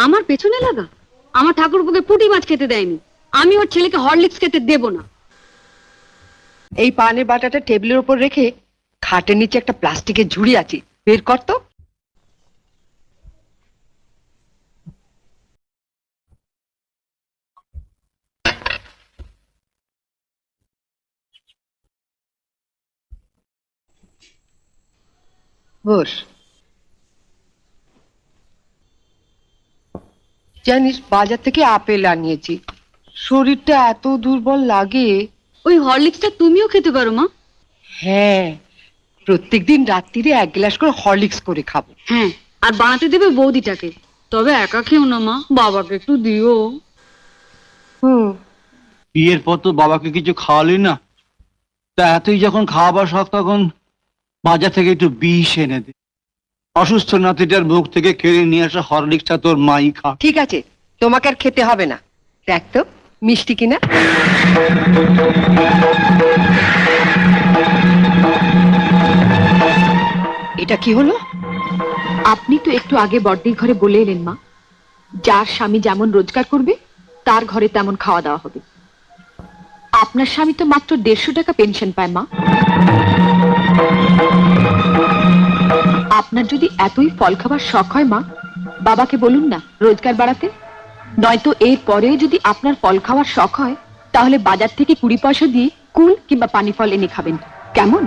আমার পেছনে লাগা? আমার ঠাকুরপুকে পুঁটি মাছ খেতে দেয়নি। আমি ওর ছেলেকে হরলিক্স খেতে দেব না। এই পানের বাটাটা টেবিলের উপর রেখে খাটের নিচে একটা প্লাস্টিকের ঝুড়ি আছে। বের কর তো। বস। জানিস বাজার থেকে আপেল আনিয়েছি। শরীরটা এত দুর্বল লাগে। ওই হরলিক্সটা তুমিও খেতে পারো মা। হ্যাঁ প্রত্যেকদিন রাত্রিরে এক গ্লাস করে হরলিক্স করে খাব। হ্যাঁ আর বানাতে দেবে বৌদিটাকে। তবে একা খেও না মা। বাবাকে একটু দিও। হুম। বিয়ের পর তো বাবাকে কিছু খাওয়ালি না। তা এতই যখন খাওয়াবার শখ তখন বাজার থেকে একটু বিষ এনে দে। অসুস্থ নাতিটার মুখ থেকে কেড়ে নিয়ে আসা হরলিক্সটা তোর মাই খা। ঠিক আছে তোমাকে আর খেতে হবে না। দেখ তো মিষ্টি কিনা? এটা কি হলো? আপনি তো একটু আগে বড়দির ঘরে বলে এলেন মা। যার স্বামী যেমন রোজগার করবে তার ঘরে তেমন খাওয়া দাওয়া হবে। আপনার স্বামী তো মাত্র দেড়শো টাকা পেনশন পায় মা। আপনার যদি এতই ফল খাবার শখ হয়, মা, বাবাকে বলুন না রোজগার বাড়াতে। নয়তো এর পরেও যদি আপনার ফল খাওয়ার শখ হয়, তাহলে বাজার থেকে কুড়ি পয়সা দিয়ে কুল কিংবা পানি ফল এনে খাবেন। কেমন?